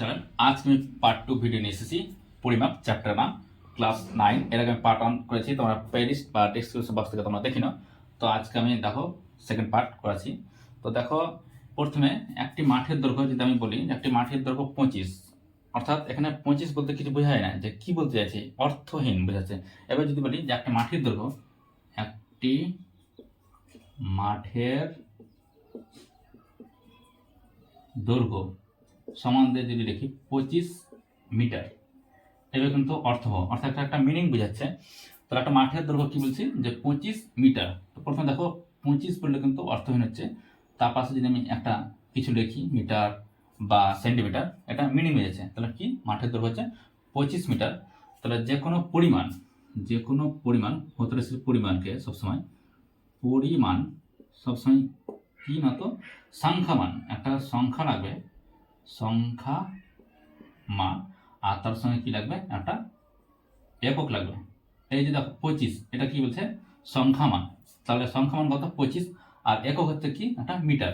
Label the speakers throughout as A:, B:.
A: Channel আজ আমি part two video নিয়ে এসেছি। পরিমাপ চ্যাপ্টার নাম ক্লাস নাইন এর আমি পার্ট ওয়ান করেছি, তোমরা প্লেলিস্ট বা ডিসক্রিপশন বক্স থেকে তোমরা দেখি নাও। তো আজকে আমি দেখো সেকেন্ড পার্ট করেছি তো দেখো, প্রথমে একটি মাঠের দৈর্ঘ্য যদি আমি বলি, একটি মাঠের দৈর্ঘ্য পঁচিশ। অর্থাৎ এখানে পঁচিশ বলতে কিছু বোঝায় না, যে কি বলতে চাইছে? অর্থহীন বোঝাচ্ছে। এবার যদি বলি যে একটা মাঠের দৈর্ঘ্য, একটি মাঠের দৈর্ঘ্য সমান দিয়ে যদি লিখি পঁচিশ মিটার, এবার কিন্তু অর্থ অর্থাৎ একটা একটা মিনিং বোঝাচ্ছে। তাহলে একটা মাঠের দৈর্ঘ্য কি বলছি? যে পঁচিশ মিটার। তো প্রথমে দেখো, পঁচিশ বললে কিন্তু অর্থহীন হচ্ছে। তার পাশে যদি আমি একটা কিছু লিখি, মিটার বা সেন্টিমিটার এটা মিনিং বোঝাচ্ছে। তাহলে কি? মাঠের দৈর্ঘ্য হচ্ছে পঁচিশ মিটার। তাহলে যে কোনো পরিমাণ, যে কোনো পরিমাণ হতরেসির পরিমাণকে সবসময় পরিমাণ, সবসময় কি না তো? সংখ্যামান। একটা সংখ্যা লাগবে সংখ্যা মান। আর তার সঙ্গে কি লাগবে? একটা একক লাগবে। এই যে দেখো, পঁচিশ। এটা কি বলছে? সংখ্যামান তাহলে সংখ্যামান কত? পঁচিশ। আর একক হচ্ছে কি? একটা মিটার।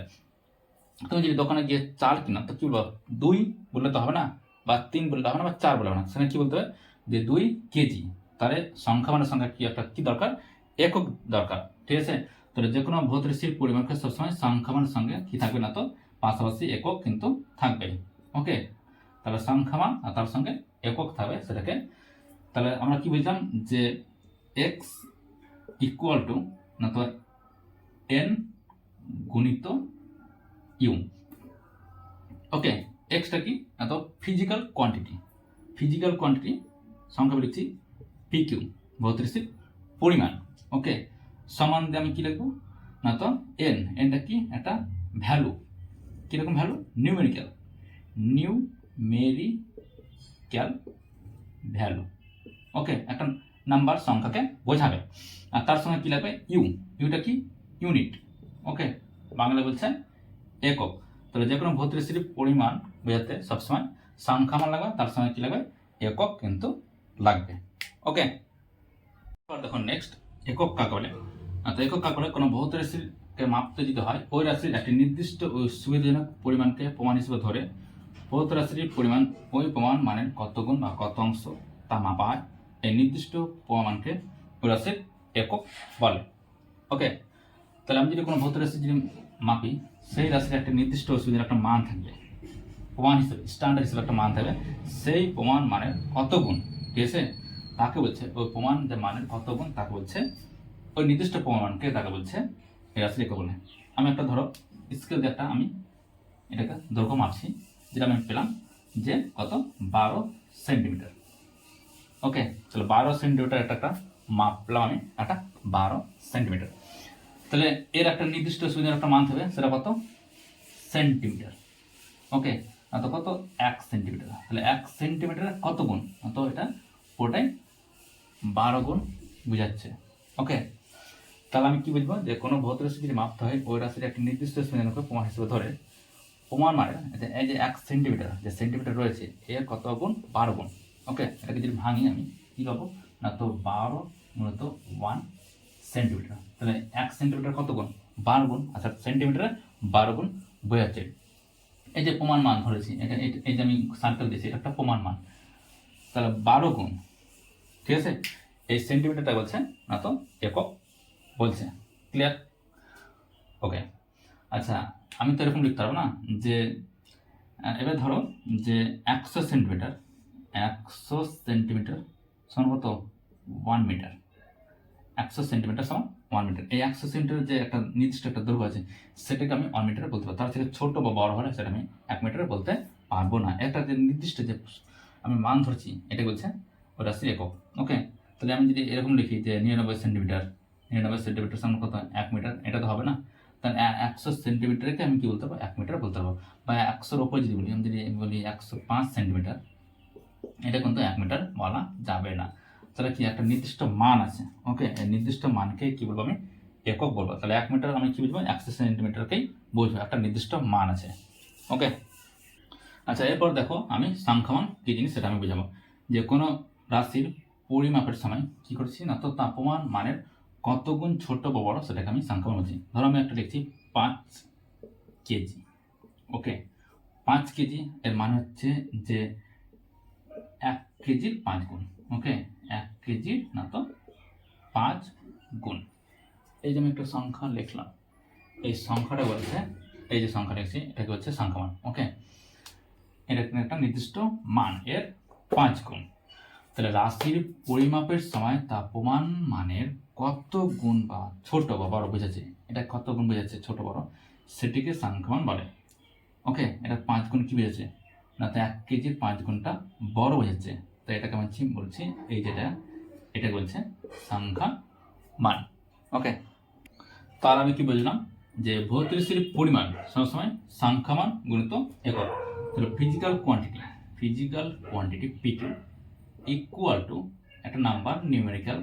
A: তুমি যদি দোকানে গিয়ে চাল কিনা, তো কি বলব? দুই বললে তো হবে না? বা তিন বললে হবে না? বা চার বললে হবে না? সেখানে কি বলতে হবে? যে দুই কেজি। তাহলে সংখ্যামানের সঙ্গে কি? একটা কি দরকার? একক দরকার। ঠিক আছে? তাহলে যে কোনো ভৌত রাশির পরিমাণকে সবসময় সংখ্যামানের সঙ্গে কি থাকবে না তো? পাশাপাশি একক কিন্তু থাকবে ওকে তাহলে সংখ্যামান আর তার সঙ্গে একক থাকবে সেটাকে। তাহলে আমরা কি বুঝলাম যে এক্স ইকুয়াল টু না তো এন গুণিত ইউ ওকে এক্সটা কি? না তো ফিজিক্যাল কোয়ান্টিটি ফিজিক্যাল কোয়ান্টিটি সংখ্যা লিখছি পি কিউ ভৌত রাশির পরিমাণ। ওকে সমান দিয়ে আমি কি লিখব? না তো এন এনটা কি? একটা ভ্যালু কীরকম value numerical numerical value okay একটা নাম্বার সংখ্যাকে বোঝাবে। আর তার সঙ্গে কী লাগবে? ইউ ইউটা কি? ইউনিট ওকে বাংলা বলছে একক। তাহলে যে কোনো ভৌত রাশির পরিমাণ বোঝাতে সবসময় সংখ্যামান লাগবে, তার সঙ্গে কী লাগবে? একক কিন্তু লাগবে। ওকে দেখো নেক্সট একক কাকে বলে? আর তো একক কাকে বলে? কোনো ভৌত রাশিকে মাপতে যদি হয়, ওই রাশির একটি নির্দিষ্ট সুবিধাজনক পরিমাণকে প্রমাণ হিসেবে ধরে ভৌত রাশির পরিমাণ, ওই প্রমাণ মানের কত গুণ বা কত অংশ তা মাপা হয়। এই নির্দিষ্ট প্রমাণকে ওই রাশির একক বলে। ওকে, তাহলে আমি যদি কোনো ভৌত রাশি যদি মাপি, সেই রাশির একটা নির্দিষ্ট অসুবিধার একটা মান থাকবে। প্রমাণ হিসেবে স্ট্যান্ডার্ড হিসেবে একটা মান থাকবে। সেই প্রমাণ মানের কত গুণ, ঠিক আছে? তাকে বলছে, ওই প্রমাণ যে মানের কত গুণ, তাকে বলছে, ওই নির্দিষ্ট প্রমাণকে তাকে বলছে এই রাশি একক বলে আমি একটা ধরো স্কেল দিয়ে একটা আমি এটাকে দৈর্ঘ্য মাপছি, যেটা আমি পেলাম যে কত? বারো সেন্টিমিটার ওকে চলো বারো সেন্টিমিটার একটা একটা মাপলাম আমি, একটা বারো সেন্টিমিটার তাহলে এর একটা নির্দিষ্ট সুবিধার একটা মান থাকবে সেটা কত? সেন্টিমিটার ওকে তো কত? এক সেন্টিমিটার তাহলে এক সেন্টিমিটার কত গুণ? তো এটা পুরোটাই বারো গুণ বুঝাচ্ছে। ওকে তাহলে আমি কি বুঝব? যে কোনো ভৌত রাশি যদি মাপতে হয়, ওই রাশির একটি নির্দিষ্ট সুবিধাকে প্রমাণ হিসেবে ধরে প্রমাণ মানে এই যে এক সেন্টিমিটার যে সেন্টিমিটার রয়েছে, এর কত গুণ? বারো গুণ। ওকে এটাকে যদি ভাঙি আমি, কী পাবো? না তো বারো মূলত ওয়ান সেন্টিমিটার তাহলে এক সেন্টিমিটার কত গুণ? বারো গুণ। আচ্ছা সেন্টিমিটারে বারো গুণ বোঝাচ্ছে এই যে প্রমাণ মান ধরেছি, এটা এই যে আমি সার্কেল দিয়েছি, এটা একটা প্রমাণ মান। তাহলে বারো গুণ, ঠিক আছে? এই সেন্টিমিটারটা বলছে না তো একক বলছে। ক্লিয়ার ওকে আচ্ছা আমি তো এরকম লিখতে পারব না যে এবার ধরো যে একশো সেন্টিমিটার একশো সেন্টিমিটার সমান কত? ওয়ান মিটার একশো সেন্টিমিটার সমান ওয়ান মিটার এই একশো সেন্টিমিটার যে একটা নির্দিষ্ট একটা দৈর্ঘ্য আছে, সেটাকে আমি ওয়ান মিটারে বলতে পারব। তার থেকে ছোট বা বড় হলে সেটা আমি এক মিটারে বলতে পারব না। একটা যে নির্দিষ্ট যে আমি মান ধরছি এটা বলছে ওটা রাশির একক। ওকে তাহলে আমি যদি এরকম লিখি যে নিরানব্বই সেন্টিমিটার নিরানব্বই সেন্টিমিটার সমান কত? এক মিটার। এটা তো হবে না। তাহলে একশো সেন্টিমিটারকে আমি কি বলতে পারব? এক মিটার বলতে পারব। বা একশোর ওপর যদি বলি, আমি যদি বলি একশো পাঁচ সেন্টিমিটার, এটা কিন্তু এক মিটার বলা যাবে না। তাহলে কি একটা নির্দিষ্ট মান আছে? ওকে নির্দিষ্ট মানকে কি বলব আমি? একক বলব। তাহলে এক মিটার আমি কি বুঝব? একশো সেন্টিমিটারকেই বুঝব। একটা নির্দিষ্ট মান আছে। ওকে? আচ্ছা এরপর দেখো আমি সংখ্যামান কী জিনিস সেটা আমি বুঝাবো। যে কোনো রাশির পরিমাপের সময় কি করছি না? তো তাপমান মানের কত গুণ ছোট বা বড় সেটাকে আমি সংখ্যামান বলছি। ধরো আমি একটা লিখছি পাঁচ কেজি, ওকে? পাঁচ কেজি এর মানে হচ্ছে যে এক কেজির পাঁচ গুণ, ওকে? এক কেজির না তো পাঁচ গুণ। এই যে আমি একটা সংখ্যা লিখলাম, এই সংখ্যাটা বলছে, এই যে সংখ্যা লিখছি, এটাকে হচ্ছে সংখ্যা মান ওকে? এটা একটা নির্দিষ্ট মান, এর পাঁচ গুণ। তাহলে রাশির পরিমাপের সময় তাপমান মানের কত গুণ বা ছোট বা বড় বোঝাচ্ছে এটা কত গুণ বোঝাচ্ছে ছোট বড়? সেটিকে সংখ্যামান বলে। ওকে, এটা পাঁচ গুণ কি বোঝাচ্ছে না, তো এক কেজির পাঁচ গুণটা বড় বোঝাচ্ছে তো এটাকে আমি বলছি, এই যেটা, এটা বলছে সংখ্যা মান ওকে তার আমি কি বুঝলাম? যে ভৌত রাশির পরিমাণ সবসময় সংখ্যামান গুণিত একক। তাহলে physical quantity physical quantity P to equal to একটা নাম্বার নিউমেরিক্যাল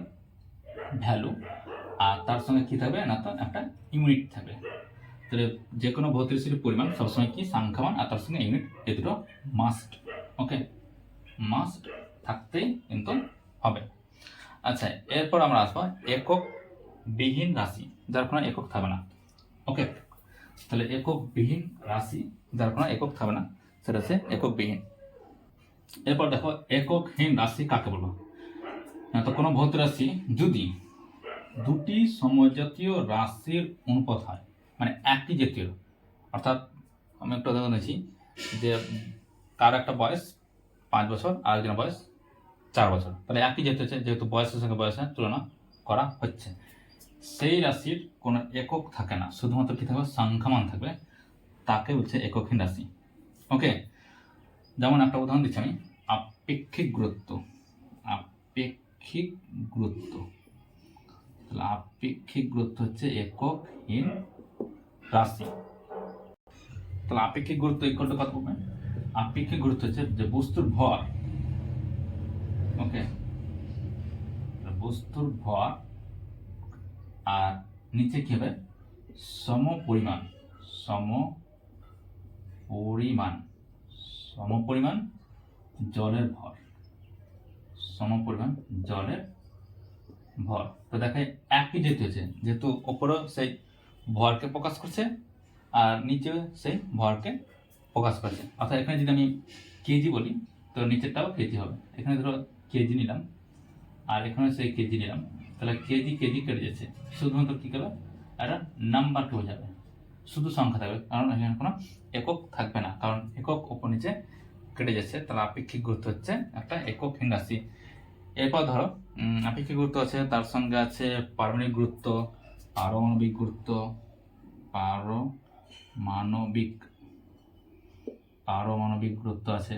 A: ভ্যালু। আর তার সঙ্গে কী থাকবে? না তো একটা ইউনিট থাকবে। তাহলে যে কোনো ভৌত পরিমাণ সবসময় কি সংখ্যামান আর তার সঙ্গে ইউনিট এ দুটো মাস্ট ওকে মাস্ট থাকতেই কিন্তু হবে। আচ্ছা এরপর আমরা আসব একক বিহীন রাশি, যার কোনো একক থাকবে না ওকে তাহলে একক বিহীন রাশি, যার কোনো একক থাকবে না, সেটা হচ্ছে একক বিহীন। এরপর দেখো, এককহীন রাশি কাকে বলব? তো কোনো ভৌত রাশি যদি দুটি সমজাতীয় রাশির অনুপাত হয় মানে একই জাতীয়, অর্থাৎ আমি একটা উদাহরণ দিচ্ছি যে কার একটা বয়স পাঁচ বছর আর একজনের বয়স চার বছর, তাহলে একই জাতীয় হচ্ছে, যেহেতু বয়সের সঙ্গে বয়সের তুলনা করা হচ্ছে। সেই রাশির কোনো একক থাকে না, শুধুমাত্র কি থাকবে? সংখ্যামান থাকবে, তাকে বলছে এককহীন রাশি। ওকে, যেমন একটা উদাহরণ দিচ্ছি আমি, আপেক্ষিক গুরুত্ব, আপেক্ষিক গুরুত্ব। তাহলে আপেক্ষিক গুরুত্ব হচ্ছে একক ইন রাশি। তাহলে আপেক্ষিক গুরুত্ব ইকুয়াল টু কত হবে? আপেক্ষিক গুরুত্ব হচ্ছে যে বস্তুর ভর। ওকে বস্তুর ভর আর নিচে কি হবে? সম পরিমাণ সম পরিমাণ সম পরিমাণ জলের ভর। সম পরিমাণ জলের ভর। তো দেখে একই যেতে হয়েছে, যেহেতু ওপরেও সেই ভরকে প্রকাশ করছে আর নিচে সেই ভরকে প্রকাশ করছে। অর্থাৎ এখানে যদি আমি কেজি বলি, তো নিচেরটাও কেজি হবে। এখানে ধরো কেজি নিলাম, আর এখানে সেই কেজি নিলাম। তাহলে কেজি কেজি কেটে যাচ্ছে। শুধুমাত্র কী করবে? একটা নাম্বারকে বোঝাবে। শুধু সংখ্যা থাকবে, কারণ এখানে কোনো একক থাকবে না, কারণ একক ওপর নিচে কেটে যাচ্ছে। তাহলে আপেক্ষিক গুরুত্ব হচ্ছে একটা একক রাশি এরপর ধরো আপেক্ষিক গুরুত্ব আছে? তার সঙ্গে আছে পারমাণবিক গুরুত্ব পারমাণবিক গুরুত্ব, পারমাণবিক পারমাণবিক গুরুত্ব আছে।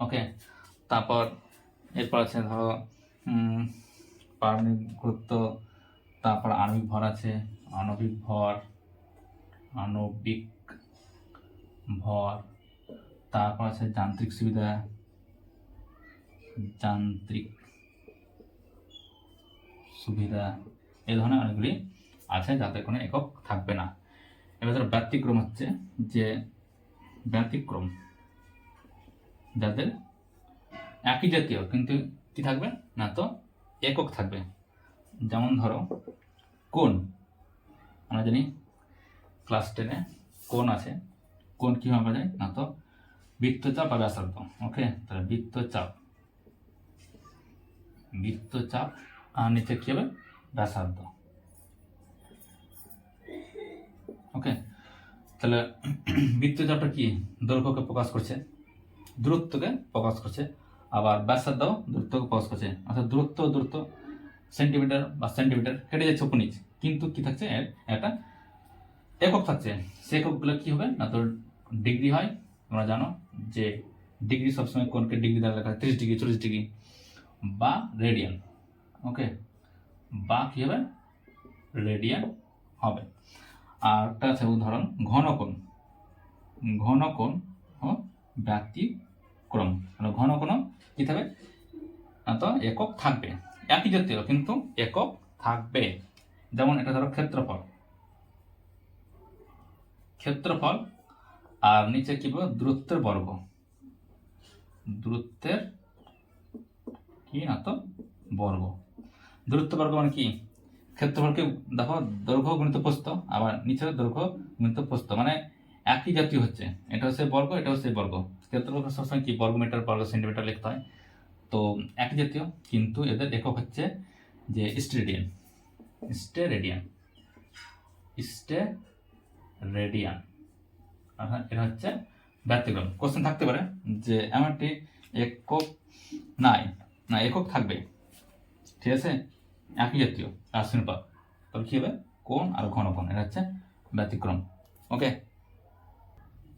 A: ওকে তারপর, এরপর আছে ধরো পারমাণবিক গুরুত্ব, তারপর আণবিক ভর আছে, আণবিক ভর আণবিক ভর, তারপর আছে যান্ত্রিক সুবিধা যান্ত্রিক সুবিধা এই ধরনের অনেকগুলি আছে যাতে কোনো একক থাকবে না। এবার ধরো ব্যতিক্রম হচ্ছে যে ব্যতিক্রম। যাদের একই জাতীয়, কিন্তু কি থাকবে? না তো, একক থাকবে। যেমন ধরো কোন আমরা জানি ক্লাস টেনে কোন আছে। কোন কীভাবে যায় না তো, বৃত্তচাপ আর ব্যাসার্ধ। ওকে তাহলে বৃত্তচাপ। বৃত্তচাপ আর নিচে কী হবে? ব্যাসার্ধ। ওকে তাহলে বৃত্তচাপটা কি? দৈর্ঘ্যকে প্রকাশ করছে। দূরত্বকে প্রকাশ করছে। আবার ব্যাসার্ধ দূরত্বকে প্রকাশ করছে। অর্থাৎ দূরত্ব দূরত্ব, সেন্টিমিটার বা সেন্টিমিটার কেটে যাচ্ছে উপর নিচ। কিন্তু কি থাকছে? একটা একক থাকছে। সে এককগুলো কি হবে? না তোর ডিগ্রি হয়। তোমরা জানো যে ডিগ্রি সবসময় কোনকে ডিগ্রি দ্বারা লেখা হয়? তিরিশ ডিগ্রি, চল্লিশ ডিগ্রি। বা রেডিয়ান ওকে বা কি হবে? রেডিয়ান হবে। আর একটা আছে উদাহরণ, ঘনকোণ। ঘনকোণ ও ব্যতিক্রম। ঘনকোণ কি থাকবে? তো একক থাকবে। একই জাতীয়, কিন্তু একক থাকবে। যেমন এটা ধরো ক্ষেত্রফল। ক্ষেত্রফল, আর নিচে কি বলব? দূরত্বের বর্গ। দূরত্বের কি না তো? বর্গ। দূরত্ব বর্গ মানে কি? ক্ষেত্রফলকে দেখো, দৈর্ঘ্য গুণিত প্রস্থ, আবার নিচে দৈর্ঘ্য গুণিত প্রস্থ। মানে একই জাতীয় হচ্ছে। এটা হচ্ছে বর্গ, এটা হচ্ছে বর্গ। ক্ষেত্রফল সবসময় কি? বর্গমিটার বর্গ সেন্টিমিটার লিখতে হয়। তো একই জাতীয়, কিন্তু এদের একক হচ্ছে যে স্টেরেডিয়ান। স্টেরেডিয়ান। স্টেরেডিয়ান। অর্থাৎ এটা হচ্ছে ব্যতিক্রম। কোশ্চেন থাকতে পারে যে এমন একটি একক নাই। না, একক থাকবে ঠিক আছে? একই জাতীয় রাশির পর তবে কী হবে? কোন আর ঘনকোণ এটা হচ্ছে ব্যতিক্রম। ওকে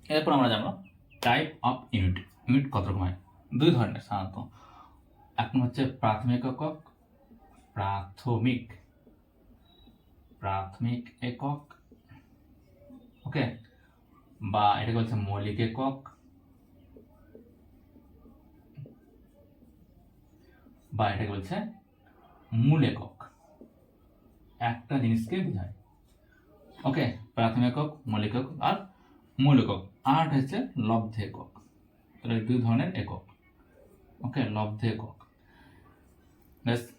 A: এরপর আমরা জানব টাইপ অফ ইউনিট ইউনিট কত রকম হয়? দুই ধরনের সাধারণত। নম্বর হচ্ছে প্রাথমিক একক, প্রাথমিক। প্রাথমিক একক। ওকে বা এটাকে বলছে মৌলিক একক। বা এটাকে বলছে মূল একক। একটা জিনিসকে বোঝায়। ওকে প্রাথমিক একক মৌলিক একক আর মূল একক। আর একটা হচ্ছে লব্ধ একক। তাহলে দুই ধরনের একক। ওকে লব্ধ একক। বেশ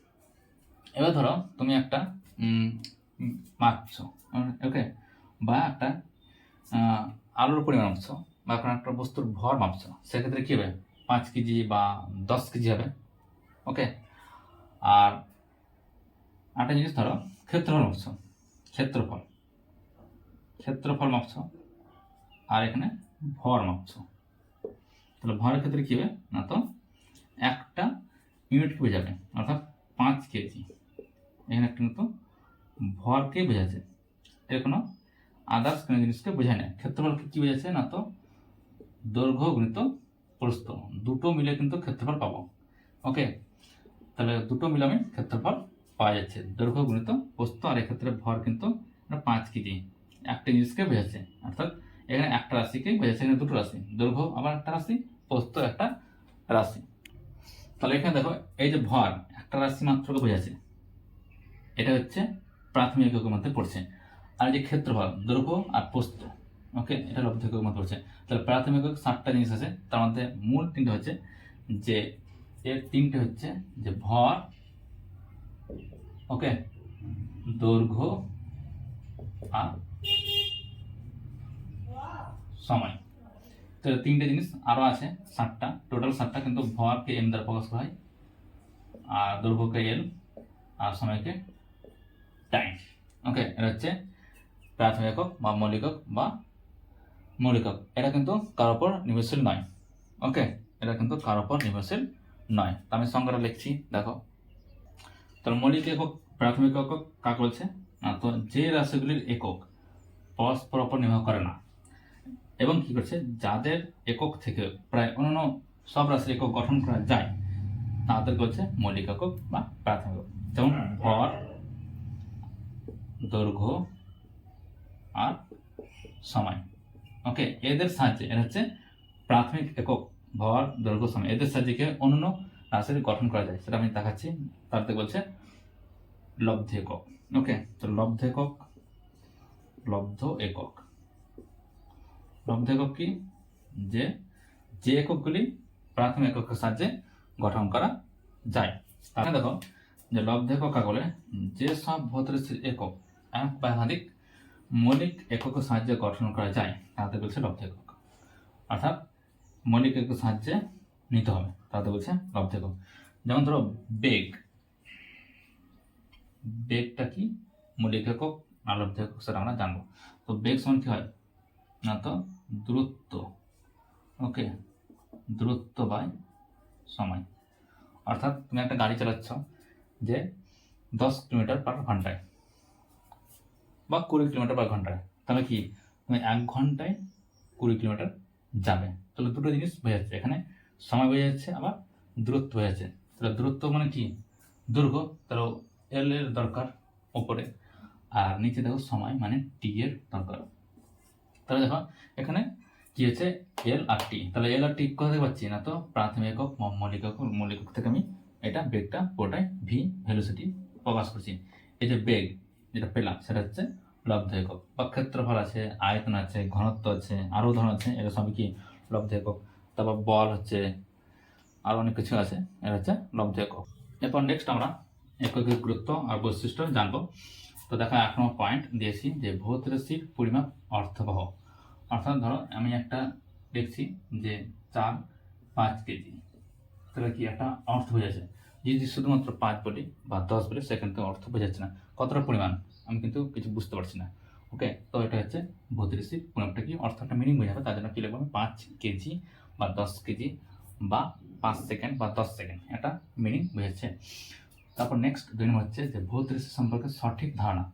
A: এবার ধরো তুমি একটা উম, ওকে বা একটা আলুর পরিমাণ মাপছো বা কোনো একটা বস্তুর ভর মাপছো। সেক্ষেত্রে কী হবে? পাঁচ কেজি বা দশ কেজি হবে। ওকে আর একটা জিনিস ধরো, ক্ষেত্রফল মাপছো ক্ষেত্রফল। ক্ষেত্রফল মাপছো আর এখানে ভর মাপছো তাহলে ভরের ক্ষেত্রে কী হবে? না তো, একটা ইউনিটকে বোঝাবে, অর্থাৎ পাঁচ কেজি এখানে একটা কিন্তু ভরকে বোঝাচ্ছে। এর কোনো আদার্স কোনো জিনিসকে বোঝায় না। ক্ষেত্রফলকে কী বোঝাচ্ছে? না তো, দৈর্ঘ্য গুণিত প্রস্থ। দুটো মিলে কিন্তু ক্ষেত্রফল পাবো। ওকে তাহলে দুটো মিলে আমি ক্ষেত্রফল পাওয়া যাচ্ছে। দৈর্ঘ্য গুণিত প্রস্থ আর এক্ষেত্রে ভর কিন্তু পাঁচ কেজি একটা জিনিসকে বোঝাচ্ছে। অর্থাৎ এখানে একটা রাশিকে বোঝাচ্ছে, এখানে দুটো রাশি। দৈর্ঘ্য আবার একটা রাশি প্রস্থ একটা রাশি। তাহলে এখানে দেখো, এই যে ভর, একটা রাশি মাত্রকে বোঝাচ্ছে। এটা হচ্ছে প্রাথমিক এককের মধ্যে পড়ছে। আর যে ক্ষেত্রফল, দৈর্ঘ্য আর প্রস্থ ওকে? এটা লব্ধ এককের মধ্যে পড়ছে। তাহলে প্রাথমিক একক সাতটা জিনিস আছে। তার মধ্যে মূল তিনটে হচ্ছে যে এর তিনটে হচ্ছে যে ভর ওকে দৈর্ঘ্য আর সময়। তো তিনটে জিনিস আরও আছে, সাতটা। টোটাল সাতটা কিন্তু ভরকে এম দ্বারা প্রকাশ করা হয়, আর দৈর্ঘ্যকে এল আর সময়কে টাইম ওকে এটা হচ্ছে প্রাথমিক একক বা মৌলিক বা মৌলিক এটা কিন্তু কারোর উপর নির্ভরশীল নয়। ওকে এটা কিন্তু কারোর উপর নির্ভরশীল নয়। তো আমি সংজ্ঞাটা লিখছি, দেখো। তাহলে মৌলিক একক, প্রাথমিক একক কাকে বলছে? না, তো যে রাশিগুলির একক পরস্পর ওপর নির্ভর করে না। এবং কি করছে? যাদের একক থেকে প্রায় অন্যান্য সব রাশির একক গঠন করা যায়, তাদেরকে হচ্ছে মৌলিক একক বা প্রাথমিক একক। যেমন ভর, দৈর্ঘ্য আর সময়। ওকে এদের সাহায্যে এটা হচ্ছে প্রাথমিক একক ভর, দৈর্ঘ্য সময় এদের সাহায্যে অন্য রাশির গঠন করা যায়। সেটা আমি দেখাচ্ছি। তাতে বলছে লব্ধ একক ওকে তো লব্ধ একক লব্ধ একক লব্ধ একক কি? যে যে এককগুলি প্রাথমিক এককের সাহায্যে গঠন করা যায়। তাহলে দেখো যে লব্ধ একক কাকে বলে যে সব ভৌতরাশির একক, এক বা একাধিক মৌলিক এককের সাহায্যে গঠন করা যায়, তাতে বলছে লব্ধ একক অর্থাৎ মৌলিক এককের সাহায্যে নিতে হবে। তাতে বলছে লব্ধ একক যেমন ধরো বেগ। বেগটা কি? মৌলিক একক আর লব্ধ একক সেটা আমরা জানব। তো বেগ সমান কি হয়? না তো দূরত্ব। ওকে? দূরত্ব বাই সময়। অর্থাৎ তুমি একটা গাড়ি চালাচ্ছ যে দশ কিলোমিটার পার ঘন্টায় বা কুড়ি কিলোমিটার পার ঘন্টায়। তাহলে কি? তুমি এক ঘন্টায় কুড়ি কিলোমিটার যাবে। তাহলে দুটো জিনিস বোঝা যাচ্ছে। এখানে সময় বোঝা যাচ্ছে, আবার দূরত্ব বোঝা যাচ্ছে। তাহলে দূরত্ব মানে কি? দৈর্ঘ্য, তাহলে এল এর দরকার ওপরে আর নিচে দেখো সময় মানে টি এর দরকার। তাহলে দেখো, এখানে কি হচ্ছে? এল আর টি তাহলে এল আর টি কোথা থেকে পাচ্ছি? না তো প্রাথমিক একক মৌলিক একক মৌলিক একক থেকে আমি এটা বেগটা পুরোটাই ভি ভেলোসিটি প্রকাশ করছি। এই যে বেগ, যেটা পেলাম, সেটা হচ্ছে লব্ধ একক বা ক্ষেত্রফল আছে, আয়তন আছে, ঘনত্ব আছে আরও উদাহরণ আছে, এটা সবই কি লব্ধ একক তারপর বল হচ্ছে আরও অনেক কিছু আছে, এটা হচ্ছে লব্ধ একক এরপর নেক্সট আমরা এককের গুরুত্ব আর বৈশিষ্ট্য জানব। তো দেখো, এক নম্বর পয়েন্ট দিয়েছি যে ভৌত পরিমাপ অর্থবহ। অর্থাৎ ধরো, আমি একটা দেখছি যে চার পাঁচ কেজি। তাহলে কি একটা অর্থ বোঝাচ্ছে যদি শুধুমাত্র পাঁচ বলি বা দশ বলি, সেখানে তো অর্থ বোঝাচ্ছে না। কতটা পরিমাণ? আমি কিন্তু কিছু বুঝতে পারছি না। ওকে তো এটা হচ্ছে ভৌতিরিসিক পরিমাপটা কি? অর্থটা মিনিং বোঝাবে। তার জন্য কী লিখব আমি? পাঁচ কেজি বা দশ কেজি বা পাঁচ সেকেন্ড বা দশ সেকেন্ড এটা মিনিং বোঝাচ্ছে। তারপর নেক্সট দুই নম্বর হচ্ছে যে ভৌতিরিসি সম্পর্কে সঠিক ধারণা।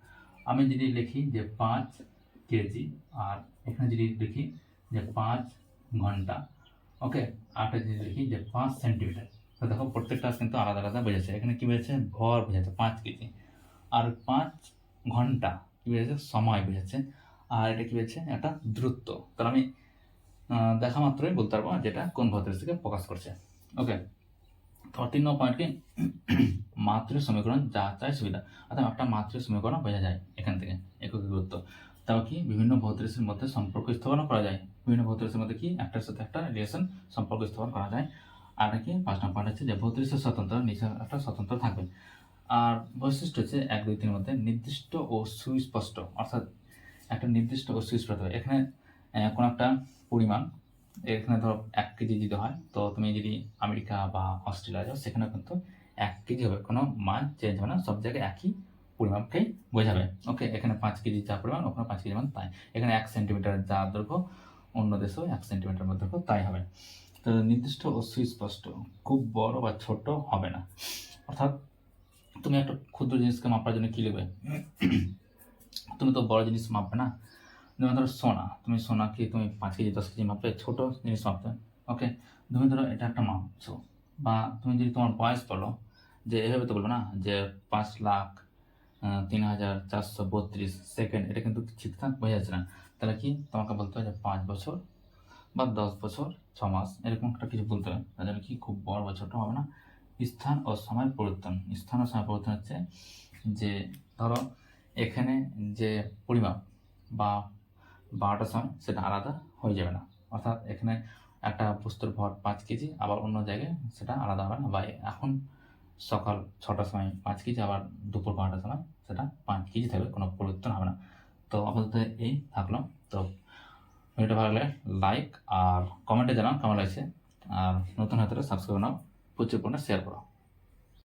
A: আমি যদি লিখি যে পাঁচ কেজি, আর এখানে যদি লিখি যে পাঁচ ঘণ্টা ওকে আরটা যদি লিখি যে পাঁচ সেন্টিমিটার তো দেখো, প্রত্যেকটা কিন্তু আলাদা আলাদা বোঝাচ্ছে। এখানে কী বোঝাচ্ছে? ভর বোঝাচ্ছে, পাঁচ কেজি। আর পাঁচ ঘণ্টা, কি বোঝাচ্ছে সময় বোঝাচ্ছে আর এটা কী বোঝাচ্ছে একটা দ্রুত তাহলে আমি দেখা মাত্রই বলতে পারব যেটা কোন ভৌতিক প্রকাশ করছে। ওকে তিন নম্বর পয়েন্ট কি? মাতৃ সমীকরণ যা চাই সুবিধা। অর্থাৎ একটা মাতৃ সমীকরণ বোঝা যায় এখান থেকে, একক গুরুত্ব তাও কি? বিভিন্ন ভৌতিকের মধ্যে সম্পর্ক স্থাপন করা যায়। বিভিন্ন ভৌতিকের মধ্যে কি? একটার সাথে একটা রিলেশন সম্পর্ক স্থাপন করা যায়। আর কি? পাঁচ নম্বর পয়েন্ট হচ্ছে যে ভৌতিকের স্বতন্ত্র নিজের একটা স্বতন্ত্র থাকবে। আর বৈশিষ্ট্য হচ্ছে এক, দুই, তিনের মধ্যে নির্দিষ্ট ও সুস্পষ্ট, অর্থাৎ একটা নির্দিষ্ট ও সুস্পষ্ট। এখানে কোনো একটা পরিমাণ, এখানে ধরো এক কেজি যদি হয়, তো তুমি যদি আমেরিকা বা অস্ট্রেলিয়া যাও সেখানে কিন্তু এক কেজি হবে। কোনো মান চেঞ্জ হবে না, সব জায়গায় একই পরিমাপকেই বোঝাবে। ওকে, এখানে পাঁচ কেজি যা পরিমাণ, ওখানে পাঁচ কেজি মান, তাই। এখানে এক সেন্টিমিটার যা দৈর্ঘ্য, অন্য দেশেও এক সেন্টিমিটার মধ্যে তাই হবে। তো নির্দিষ্ট ও সুস্পষ্ট, খুব বড় বা ছোট হবে না। অর্থাৎ তুমি একটা ক্ষুদ্র জিনিসকে মাপার জন্য কী নেবে তুমি তো বড় জিনিস মাপবে না? যেমন ধরো সোনা তুমি সোনাকে তুমি পাঁচ কেজি দশ কেজি মাপবে ছোট জিনিস মাপবে ওকে তুমি ধরো এটা একটা মাপছো বা তুমি যদি তোমার বয়স বলো যে এভাবে তো বলব না যে পাঁচ লাখ তিন হাজার চারশো বত্রিশ সেকেন্ড এটা কিন্তু ঠিকঠাক বোঝা যাচ্ছে না। তাহলে কি তোমাকে বলতে হবে যে পাঁচ বছর বা দশ বছর ছ মাস এরকম একটা কিছু বলতে হবে। তার জন্য কি খুব বড় বা ছোট হবে না? স্থান ও সময়ের পরিবর্তন। স্থান ও সময় পরিবর্তন হচ্ছে যে, ধরো, এখানে যে পরিমাপ বা বারোটার সময় সেটা আলাদা হয়ে যাবে না। অর্থাৎ এখানে একটা বস্তুর ভর পাঁচ কেজি, আবার অন্য জায়গায় সেটা আলাদা হবে না। বা এখন সকাল ছটার সময় পাঁচ কেজি, আবার দুপুর বারোটার সময় সেটা পাঁচ কেজি থাকবে কোনো পরিবর্তন হবে না। তো আপাতত এই থাকল। তো ভিডিওটা ভালো লাগলে লাইক আর কমেন্টে জানাও কেমন লাগছে। আর নতুন হাতে সাবস্ক্রাইব নাও। প্রচুর পরিমাণে শেয়ার করো